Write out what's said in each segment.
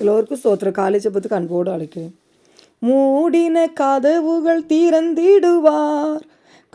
எல்லோருக்கும் சோத்திர காலை ஜெபத்துக்கு அன்போடு அழைக்கிறேன். மூடின கதவுகள் திறந்திடுவார்.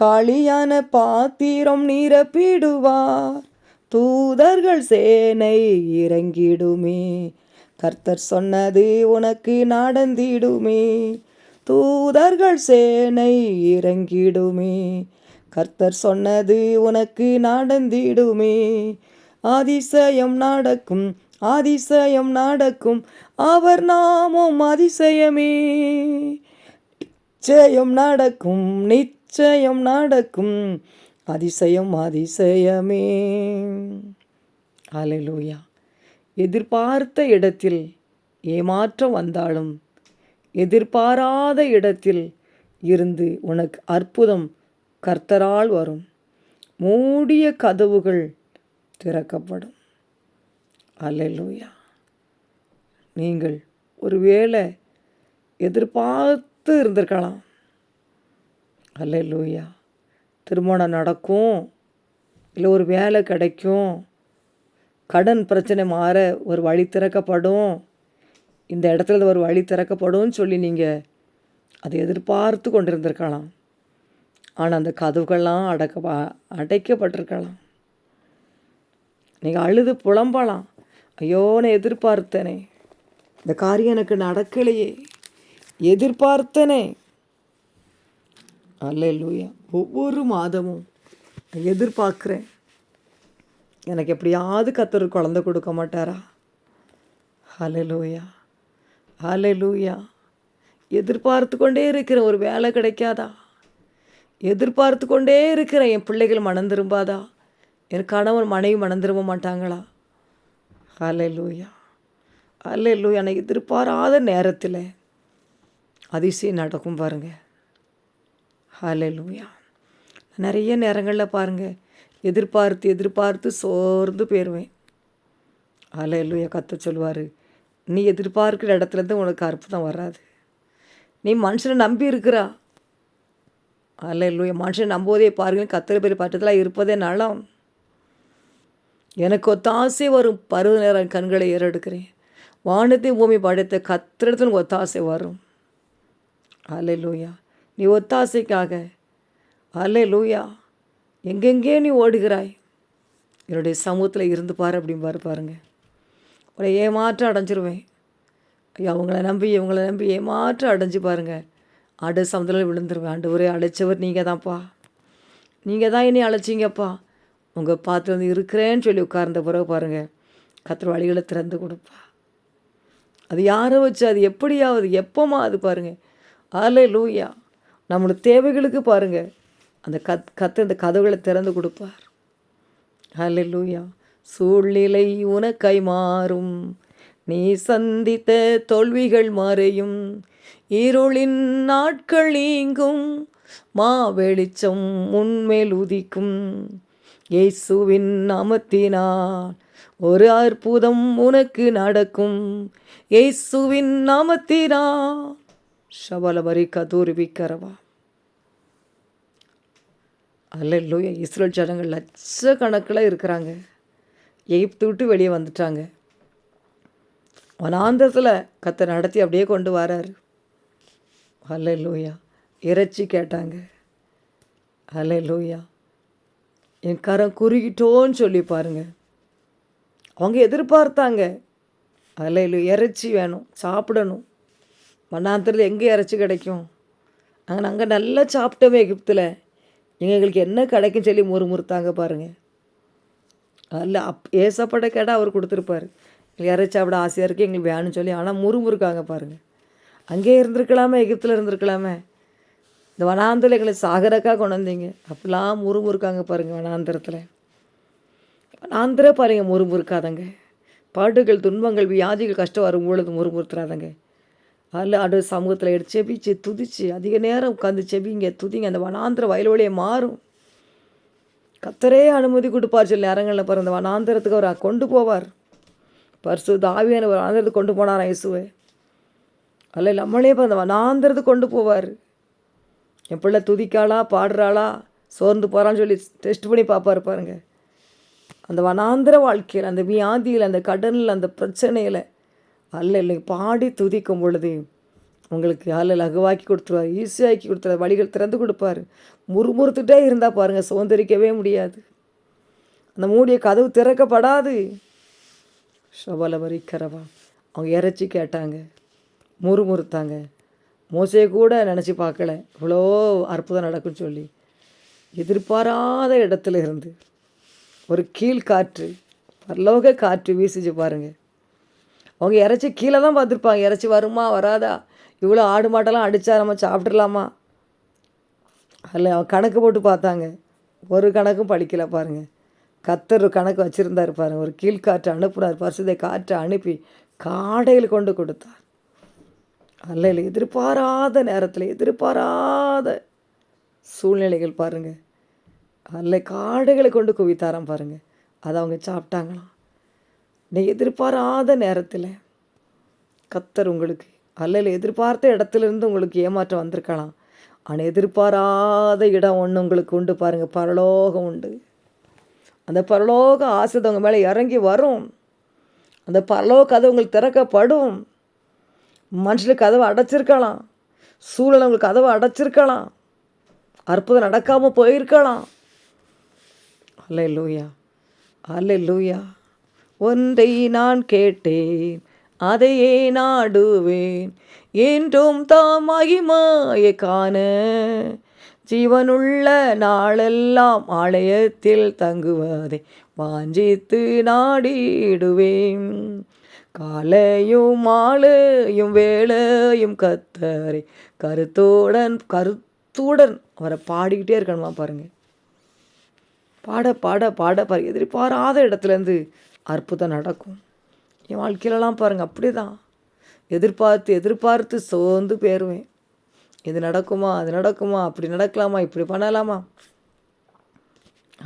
காளியான பாத்திரம் நிரப்பிடுவார். தூதர்கள் சேனை இறங்கிடுமே. கர்த்தர் சொன்னது உனக்கு நடந்திடுமே. தூதர்கள் சேனை இறங்கிடுமே. கர்த்தர் சொன்னது உனக்கு நடந்திடுமே. அதிசயம் நடக்கும் அதிசயம் நடக்கும். அவர் நாமும் அதிசயமே. நிச்சயம் நடக்கும் நிச்சயம் நடக்கும். அதிசயம் அதிசயமே. அலலூயா எதிர்பார்த்த இடத்தில் ஏமாற்றம் வந்தாலும் எதிர்பாராத இடத்தில் இருந்து உனக்கு அற்புதம் கர்த்தரால் வரும். மூடிய கதவுகள் திறக்கப்படும். அல்லேலூயா. நீங்கள் ஒருவேளை எதிர்பார்த்து இருந்திருக்கலாம். அல்லேலூயா. திருமணம் நடக்கும். இல்லை ஒரு வேலை கிடைக்கும். கடன் பிரச்சனை மாற ஒரு வழி திறக்கப்படும். இந்த இடத்துல ஒரு வழி திறக்கப்படும் சொல்லி நீங்கள் அதை எதிர்பார்த்து கொண்டிருந்திருக்கலாம். ஆனால் அந்த கதவுகள்லாம் அடக்க அடைக்கப்பட்டிருக்கலாம். நீங்கள் அழுது புலம்பலாம். ஐயோ நான் எதிர்பார்த்தனே. இந்த காரியம் எனக்கு நடக்கலையே. எதிர்பார்த்தனே. அல்ல லூயா ஒவ்வொரு மாதமும் நான் எதிர்பார்க்குறேன். எனக்கு எப்படியாவது கத்தர் குழந்தை கொடுக்க மாட்டாரா? ஹலலூயா ஹலலூயா எதிர்பார்த்து கொண்டே இருக்கிறேன் ஒரு வேலை கிடைக்காதா? எதிர்பார்த்து கொண்டே இருக்கிறேன் என் பிள்ளைகள் மனம் திரும்பாதா? என் கணவன் மனைவி மனம் திரும்ப மாட்டாங்களா? ஹலே லூயா ஹலே எதிர்பாராத நேரத்தில் அதிசயம் நடக்கும் பாருங்கள் ஹலே நிறைய நேரங்களில் பாருங்கள் எதிர்பார்த்து எதிர்பார்த்து சோர்ந்து போயிடுவேன் ஹலே லூயா கத்த சொல்லுவார் நீ எதிர்பார்க்குற இடத்துலேருந்து உனக்கு அற்புதம் வராது. நீ மனுஷனை நம்பி இருக்கிறா. அல்ல இல்லையா மனுஷனை நம்புவதே பாருங்கள் கத்திர பேர் பட்டத்தில் இருப்பதே நலம். எனக்கு ஒத்தாசை வரும் பருவ நேரம் கண்களை ஏறெடுக்கிறேன். வானத்தை பூமி படைத்த கத்திரத்தில் ஒத்தாசை வரும். அலை லூயா நீ ஒத்தாசைக்காக. அல்ல லூயா எங்கெங்கே நீ ஓடுகிறாய்? என்னுடைய சமூகத்தில் இருந்து பாரு அப்படிம்பாரு பாருங்க. உன்னை ஏமாற்றம் அடைஞ்சிருவேன். ஐயா அவங்கள நம்பி இவங்கள நம்பி ஏமாற்றம் அடைஞ்சு பாருங்கள் ஆண்டு சமுதிரம் விழுந்துருவேன். ஆண்டு ஒரே அழைச்சவர் நீங்கள் தான்ப்பா நீங்கள் தான் என்னை அழைச்சிங்கப்பா. உங்கள் பார்த்து வந்து இருக்கிறேன்னு சொல்லி உட்கார்ந்த பிறகு பாருங்கள் கத்திர வழிகளை திறந்து கொடுப்பா. அது யாரை வச்சு அது எப்படியாவது எப்போமா அது பாருங்கள் ஆலே லூயா நம்மளோட தேவைகளுக்கு பாருங்கள் அந்த கத் கத்து அந்த கதவுகளை திறந்து கொடுப்பார். அல்ல லூயா சூழ்நிலை உனக்கை மாறும். நீ சந்தித்த தோல்விகள் மறையும். இருளின் நாட்கள் நீங்கும். மா வெளிச்சம் உன்மேல் உதிக்கும். இயேசுவின் நாமத்தினால். ஒரு அற்புதம் உனக்கு நடக்கும். இயேசுவின் நாமத்தினால். ஷபலபரி கதூர்விக்கரவா அல்ல இஸ்ரேல் ஜனங்கள் லட்சக்கணக்கில் இருக்கிறாங்க. எகிப்து விட்டு வெளியே வந்துட்டாங்க. வனாந்தத்தில் கத்தை நடத்தி அப்படியே கொண்டு வராரு. அல்ல லூயா இறைச்சி கேட்டாங்க. அல்ல லூயா என் கரம் குறுகிட்டோன்னு சொல்லி பாருங்க. அவங்க எதிர்பார்த்தாங்க. அதில் இல்லை இறைச்சி வேணும் சாப்பிடணும். மண்ணாந்திரத்தில் எங்கே இறைச்சி கிடைக்கும்? அங்கே நாங்கள் நல்லா சாப்பிட்டோமே எகிப்தில். எங்களுக்கு என்ன கிடைக்கும் சொல்லி முறுமுறுத்தாங்க பாருங்கள் அதில் அப் ஏசப்பட கேட்டால் அவர் கொடுத்துருப்பாரு. இறைச்சி சாப்பிட ஆசையாக இருக்குது எங்களுக்கு வேணும்னு சொல்லி ஆனால் முறுமுறுக்காங்க பாருங்கள் அங்கே இருந்திருக்கலாமே எகிப்தில் இருந்திருக்கலாமே. இந்த வனாந்திரங்களை சாகரக்காக கொண்டு வந்தீங்க அப்படிலாம் முறுமுறுக்காங்க பாருங்கள் வனாந்திரத்தில். வனாந்திர பாருங்கள் முறுமுறுக்காதங்க. பாட்டுகள் துன்பங்கள் வியாதிகள் கஷ்டம் வரும் பொழுது முறுமுறுத்துறாதங்க. அதில் அடு சமூகத்தில் எடுத்து செபிச்சு துதிச்சு அதிக நேரம் உட்காந்து செபிங்க துதிங்க அந்த வனாந்திர வயல்வழியை மாறும். கத்தரே அனுமதி கொடுப்பார் சில நேரங்களில் பாருங்க அந்த வனாந்திரத்துக்கு அவர் கொண்டு போவார். பரிசு தாவியான ஒரு வனாந்திரத்துக்கு கொண்டு போனாராம் இயேசுவை. அல்ல நம்மளே இப்போ அந்த வனாந்திரத்துக்கு கொண்டு போவார். என் பிள்ளை துதிக்காளா பாடுறாளா சோர்ந்து போகிறான்னு சொல்லி டெஸ்ட் பண்ணி பார்ப்பாரு பாருங்க. அந்த வனாந்திர வாழ்க்கையில் அந்த வியாதியில் அந்த கடனில் அந்த பிரச்சனையில் அல்ல இல்லை பாடி துதிக்கும் பொழுது உங்களுக்கு அல்ல லகுவாக்கி கொடுத்துருவார் ஈஸியாக்கி கொடுத்துருவார் வழிகள் திறந்து கொடுப்பார். முறுமுறுத்துட்டே இருந்தால் பாருங்கள் சுதந்திரிக்கவே முடியாது. அந்த மூடிய கதவு திறக்கப்படாது. ஷபலவரிக்கிறவா அவங்க இறைச்சி கேட்டாங்க முறுமுறுத்தாங்க. மோசையை கூட நினச்சி பார்க்கல. இவ்வளோ அற்புதம் நடக்கும்னு சொல்லி. எதிர்பாராத இடத்துல இருந்து ஒரு கீழ் காற்று பரலோக காற்று வீசிச்சு பாருங்கள் அவங்க இறைச்சி கீழே தான் பார்த்துருப்பாங்க. இறைச்சி வருமா வராதா? இவ்வளோ ஆடு மாட்டெல்லாம் அடித்தா நம்ம சாப்பிட்றலாமா அதில் அவன் கணக்கு போட்டு பார்த்தாங்க. ஒரு கணக்கும் படிக்கல பாருங்கள் கத்தர் கணக்கு வச்சுருந்தார் பாருங்கள் ஒரு கீழ்காற்று அனுப்புனார். பரிசுதை காற்றை அனுப்பி காடையில் கொண்டு கொடுத்தார். அல்ல இல்லை எதிர்பாராத நேரத்தில் எதிர்பாராத சூழ்நிலைகள் பாருங்கள் அல்ல காடுகளை கொண்டு குவித்தாராம் பாருங்கள் அதை அவங்க சாப்பிட்டாங்களாம். நீ எதிர்பாராத நேரத்தில் கத்தர் உங்களுக்கு அல்ல எதிர்பார்த்த இடத்துல இருந்து உங்களுக்கு ஏமாற்றம் வந்திருக்கலாம். ஆனால் எதிர்பாராத இடம் ஒன்று உங்களுக்கு உண்டு பாருங்கள் பரலோகம் உண்டு. அந்த பரலோக ஆசிரியர் உங்கள் மேலே இறங்கி வரும். அந்த பரலோக கதை உங்களுக்கு திறக்கப்படும். மனுஷனுக்கு கதவை அடைச்சிருக்கலாம். சூழல் அவங்களுக்கு கதவை அடைச்சிருக்கலாம். அற்புதம் நடக்காமல் போயிருக்கலாம். அல்ல லூயா அல்ல லூயா ஒன்றை நான் கேட்டேன் அதையே நாடுவேன். என்றும் தாம் காண. ஜீவனுள்ள நாளெல்லாம் ஆலயத்தில் தங்குவதை வாஞ்சித்து நாடிடுவேன். காலையும் மாலையும் வேலையும் கத்தரை கருத்துடன் கருத்துடன். அவரை பாடிக்கிட்டே இருக்கணுமா பாருங்கள் பாட பாட பாட பாரு எதிர்பாராத இடத்துலேருந்து அற்புதம் நடக்கும். என் வாழ்க்கையிலலாம் பாருங்கள் அப்படி தான் எதிர்பார்த்து எதிர்பார்த்து சோர்ந்து போயிடுவேன் இது நடக்குமா அது நடக்குமா அப்படி நடக்கலாமா இப்படி பண்ணலாமா?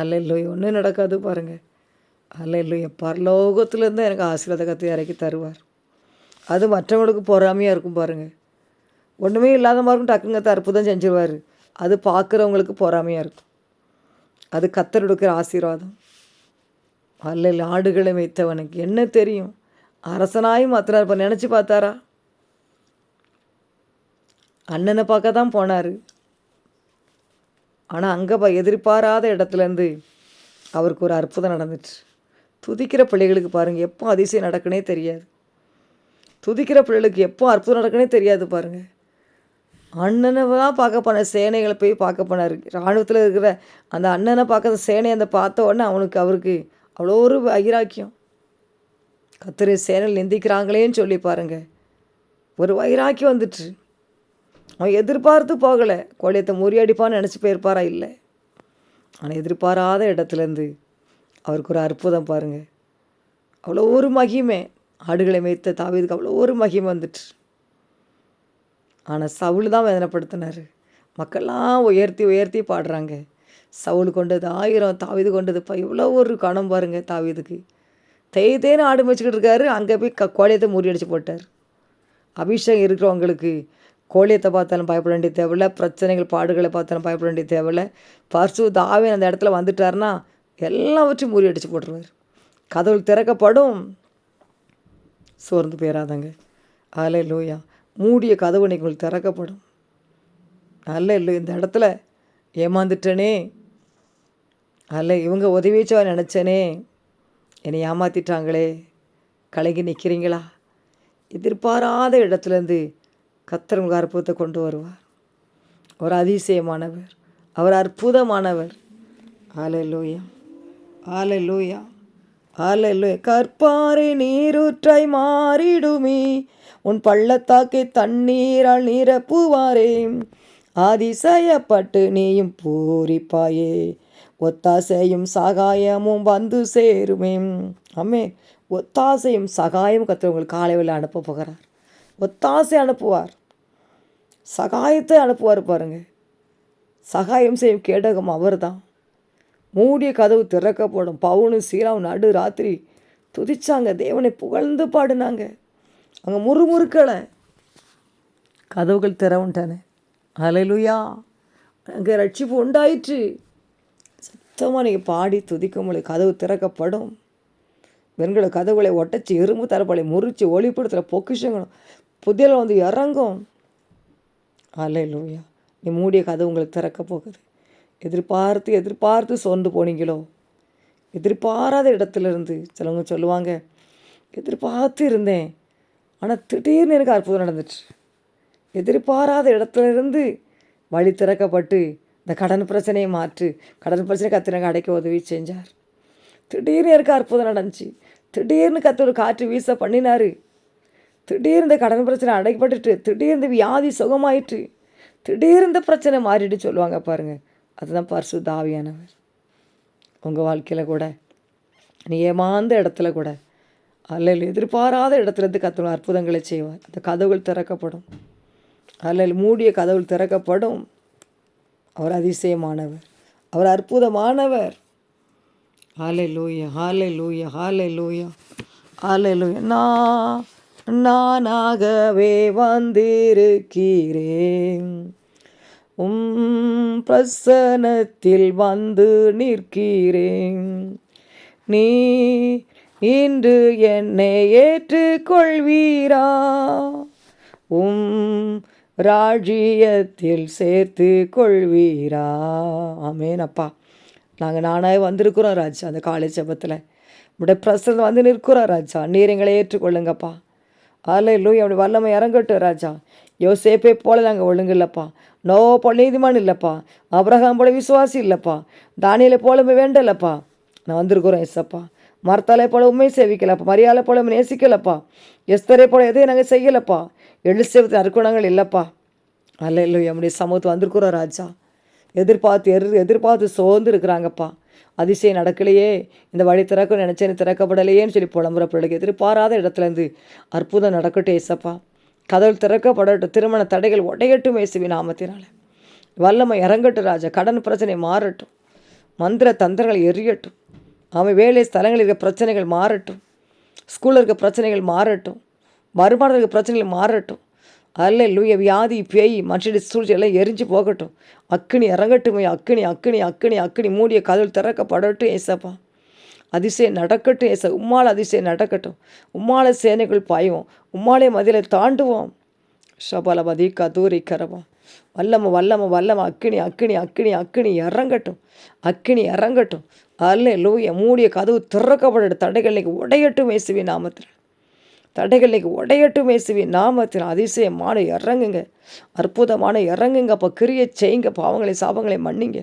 அல்ல இல்லை ஒன்றும் நடக்காது பாருங்கள் அல்ல இல்லையோ பரலோகத்துலேருந்து எனக்கு ஆசீர்வாதகத்தை இறக்கி தருவார். அது மற்றவங்களுக்கு பொறாமையாக இருக்கும் பாருங்கள் ஒன்றுமே இல்லாத மாதிரி டக்குங்கத்தை அற்புதம் செஞ்சிருவார். அது பார்க்குறவங்களுக்கு பொறாமையாக இருக்கும். அது கத்தர் கொடுக்குற ஆசீர்வாதம். அல்ல ஆடுகளை வைத்தவனுக்கு என்ன தெரியும்? அரசனாயும் மாத்தினார் இப்போ நினச்சி பார்த்தாரா? அண்ணனை பார்க்க தான் போனார். ஆனால் அங்கே எதிர்பாராத இடத்துலேருந்து அவருக்கு ஒரு அற்புதம் நடந்துச்சு. துதிக்கிற பிள்ளைகளுக்கு பாருங்கள் எப்போ அதிசயம் நடக்குனே தெரியாது. துதிக்கிற பிள்ளைகளுக்கு எப்போ அற்புதம் நடக்குனே தெரியாது பாருங்கள் அண்ணனை தான் பார்க்க போன சேனைகளை போய் பார்க்க போனார். இராணுவத்தில் இருக்கிற அந்த அண்ணனை பார்க்க சேனை அந்த பார்த்த உடனே அவனுக்கு அவருக்கு அவ்வளோ ஒரு வைராக்கியம். கத்திரி சேனல் நிந்திக்கிறாங்களேன்னு சொல்லி பாருங்கள் ஒரு வைராக்கியம் வந்துட்டு. அவன் எதிர்பார்த்து போகலை. கோழியத்தை முறியடிப்பான்னு நினச்சி போயிருப்பாரா? இல்லை. ஆனால் எதிர்பாராத இடத்துலேருந்து அவருக்கு ஒரு அற்புதம் பாருங்கள் அவ்வளோ ஒரு மகிமை. ஆடுகளை மேய்த்த தாவீதுக்கு அவ்வளோ ஒரு மகிமை வந்துட்டு ஆனால் சவுல் தான் வேதனைப்படுத்தினார். மக்கள்லாம் உயர்த்தி உயர்த்தி பாடுறாங்க. சவுல் கொண்டது ஆயிரம் தாவிது கொண்டது இப்போ இவ்வளோ ஒரு கணம் பாருங்க தாவீதுக்கு. தேய்தேன்னு ஆடு மேய்ச்சிக்கிட்டு இருக்காரு. அங்கே போய் க கோழியத்தை முறியடிச்சு போட்டார். அபிஷேகம் இருக்கிறவங்களுக்கு கோழியத்தை பார்த்தாலும் பயப்பட வேண்டிய தேவையில்ல. பிரச்சனைகள் பாடுகளை பார்த்தாலும் பயப்பட வேண்டிய தேவையில்ல. பர்சு தாவே அந்த இடத்துல வந்துட்டாருன்னா எல்லாவற்றையும் முறியடிச்சு போட்டுருவார். கதவு திறக்கப்படும். சோர்ந்து போயிடாதங்க அலை லூயா மூடிய கதவு நீங்கள் திறக்கப்படும். அல்ல இல்லை இந்த இடத்துல ஏமாந்துட்டனே. அல்ல இவங்க உதவிச்சவா நினச்சனே. என்னை ஏமாத்திட்டாங்களே. கலங்கி நிற்கிறீங்களா எதிர்பாராத இடத்துலேருந்து கத்தர் அற்புதத்தை கொண்டு வருவார். ஒரு அதிசயமானவர். அவர் அற்புதமானவர். ஆலை லூயா ஆலை லூயா கற்பாறை நீரூற்றாய் மாறிடுமே. உன் பள்ளத்தாக்கை தண்ணீரால் நிரப்புவாரே. அதிசயப்பட்டு நீயும் பூரிப்பாயே. ஒத்தாசையும் சகாயமும் வந்து சேருமே. அம்மே ஒத்தாசையும் சகாயம் கத்திர உங்களுக்கு காலையில் அனுப்ப போகிறார். ஒத்தாசை அனுப்புவார். சகாயத்தை அனுப்புவார் பாருங்கள் சகாயம் செய்யும் கேடகம் அவர் தான் மூடிய கதவு திறக்கப்படும். பவுனு சீராவும் நடு ராத்திரி துதிச்சாங்க. தேவனை புகழ்ந்து பாடினாங்க. அங்கே முறுமுறுக்களை கதவுகள் திறவுண்டானே. அலையிலுயா அங்கே ரட்சிப்பு உண்டாயிற்று. சுத்தமாக நீங்கள் பாடி துதிக்கும் முடியும் கதவு திறக்கப்படும். வெண்கல கதவுகளை ஒட்டச்சி இரும்பு தரப்பலை முறிச்சு ஒளிப்படுத்துகிற பொக்கிஷங்களும் புதியில் வந்து இறங்கும். அலையிலுயா நீ மூடிய கதவு உங்களுக்கு திறக்க போகுது. எதிர்பார்த்து எதிர்பார்த்து சோர்ந்து போனீங்களோ? எதிர்பாராத இடத்துலேருந்து சிலவங்க சொல்லுவாங்க எதிர்பார்த்து இருந்தேன் ஆனால் திடீர்னு எனக்கு அற்புதம் நடந்துச்சு. எதிர்பாராத இடத்துல இருந்து வழி திறக்கப்பட்டு இந்த கடன் பிரச்சனையை மாற்று கடன் பிரச்சனை கத்தினங்க அடைக்க உதவி செஞ்சார். திடீர்னு எனக்கு அற்புதம் நடந்துச்சு. திடீர்னு கத்து ஒரு காற்று வீச பண்ணினார். திடீர்னு இந்த கடன் பிரச்சனை அடைக்கப்பட்டுட்டு திடீர்னு வியாதி சுகமாயிட்டு திடீர்னு இந்த பிரச்சனை மாறிட்டு சொல்லுவாங்க பாருங்கள் அதுதான் பரிசு தாவியானவர் உங்கள் வாழ்க்கையில் கூட நீ ஏமாந்த இடத்துல கூட அல்லல் எதிர்பாராத இடத்துல இருந்து கத்தணும் அற்புதங்களை செய்வார். அந்த கதவுகள் திறக்கப்படும். அல்லல் மூடிய கதவுகள் திறக்கப்படும். அவர் அதிசயமானவர். அவர் அற்புதமானவர். ஹாலே லூயா ஹாலே லூயா ஹாலே லூயா ஹாலே லூயா நான் நானாகவே வந்திருக்கிறேன். உம் பிரசனத்தில் வந்து நிற்கிறேன். நீ இன்று என்னை ஏற்றுக்கொள்வீரா? உம் ராஜ்யத்தில் சேர்த்து கொள்வீரா ஆமேன் அப்பா. நாங்கள் நானாக வந்திருக்கிறோம் ராஜா அந்த காலேஜ் ஜபத்தில் உடைய பிரசனம் வந்து நிற்கிறோம் ராஜா. நீர் எங்களை ஏற்றுக்கொள்ளுங்கப்பா. அதில் இல்லோ அப்படி வல்லமை இறங்கட்டும் ராஜா. யோசேப்பே போல நாங்கள் ஒழுங்கு இல்லைப்பா நோ போல் நீதிமான் இல்லைப்பா. அப்ரஹாம் போல விசுவாசி இல்லைப்பா. தானியலை போல வேண்டலப்பா. நான் வந்திருக்கிறோம் எஸ்ஸப்பா மரத்தாலே போல உண்மை சேவிக்கலப்பா. மரியாதை போல நேசிக்கலப்பா. எஸ்தரை போல எதையும் நாங்கள் செய்யலப்பா. எழுசேவத்து அற்குணங்கள் இல்லைப்பா. அல்ல இல்லை நம்முடைய சமூகத்தை வந்திருக்கிறோம் ராஜா. எதிர்பார்த்து எரு எதிர்பார்த்து சோர்ந்து இருக்கிறாங்கப்பா. அதிசயம் நடக்கலையே. இந்த வழி திறக்க நினச்சேன்னு திறக்கப்படலையேன்னு சொல்லி புலம்புற பிள்ளைக்கு எதிர்பாராத இடத்துலேருந்து அற்புதம் நடக்கட்டும் ஏசப்பா. கதவு திறக்கப்படட்டும். திருமண தடைகள் உடையட்டும் இயேசுவி நாமத்தினால. வல்லமை இறங்கட்டும் ராஜா கடன் பிரச்சனை மாறட்டும். மந்திர தந்திரங்கள் எரியட்டும். அவன் வேலை ஸ்தலங்களில் இருக்க பிரச்சனைகள் மாறட்டும். ஸ்கூலில் இருக்க பிரச்சனைகள் மாறட்டும். வருமானத்தில் இருக்க பிரச்சனைகள் மாறட்டும். அல்ல லூய வியாதி பேய் மனுஷனுடைய சூழ்ச்சி எல்லாம் எரிஞ்சு போகட்டும். அக்கினி இறங்கட்டுமே அக்கினி அக்கினி அக்கினி அக்கினி மூடிய கதவு திறக்கப்படட்டும் ஏசப்பா அதிசயம் நடக்கட்டும் ஏச உம்மால் அதிசயம் நடக்கட்டும். உம்மால சேனைகள் பாயுவோம். உம்மாலே மதிலை தாண்டுவோம். ஷபலபதி கதூரி கரவம். வல்லம வல்லம வல்லம அக்கினி அக்கினி அக்கினி அக்கினி இறங்கட்டும். அக்கினி இறங்கட்டும். அல்ல லூய மூடிய கதவு திறக்கப்பட தடைகள் உடையட்டும் இயேசுவின் நாமத்தில். தடைகள் உடையட்டும் இயேசுவின் நாமத்தில். அதிசயமான இறங்குங்க. அற்புதமான இறங்குங்க அப்போ கிரியை செய்யுங்க பாவங்களை சாபங்களை மன்னிங்க.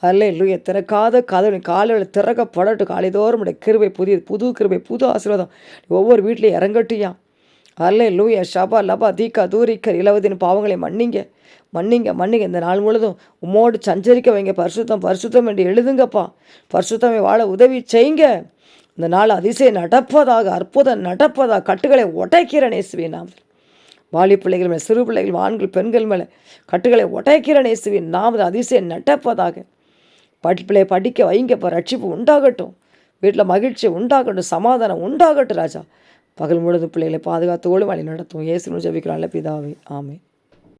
அல்ல லூய திறக்காத கதவு காலையில் திறக்கப்படட்டும். காலைதோறும் கிருபை புதிய புது கிருபை புது ஆசீர்வாதம். ஒவ்வொரு வீட்லேயும் இறங்கட்டியா அல்ல லூய ஷபா லபா தீக்கா தூரிக்கர் இளவதின் பாவங்களை மன்னிங்க. மன்னிங்க மன்னிங்க. இந்த நாள் முழுதும் உம்மோடு சஞ்சரிக்க வைங்க. பரிசுத்தம் பரிசுத்தம் என்று எழுதுங்கப்பா. பரிசுத்தமை வாழ உதவி செய்யுங்க இந்த நாள் அதிசயம் நடப்பதாக அற்புதம் நடப்பதாக கட்டுகளை உடைக்கிற நேசுவின் நாம். வாலி பிள்ளைகள் மேலே சிறு பிள்ளைகள் ஆண்கள் பெண்கள் மேலே கட்டுகளை உடைக்கிற நேசுவின் நாம். அதிசயம் நடப்பதாக. படிப்பிள்ளை படிக்க வைங்கப்பா ரட்சிப்பு உண்டாகட்டும். வீட்டில் மகிழ்ச்சி உண்டாகட்டும் சமாதானம் உண்டாகட்டும் ராஜா. பகல் முழுது பிள்ளைகளை பாதுகாத்தோடு வழி நடத்தும் ஏசுன்னு ஜபிக்கிறான்ல பிதாவே. ஆமே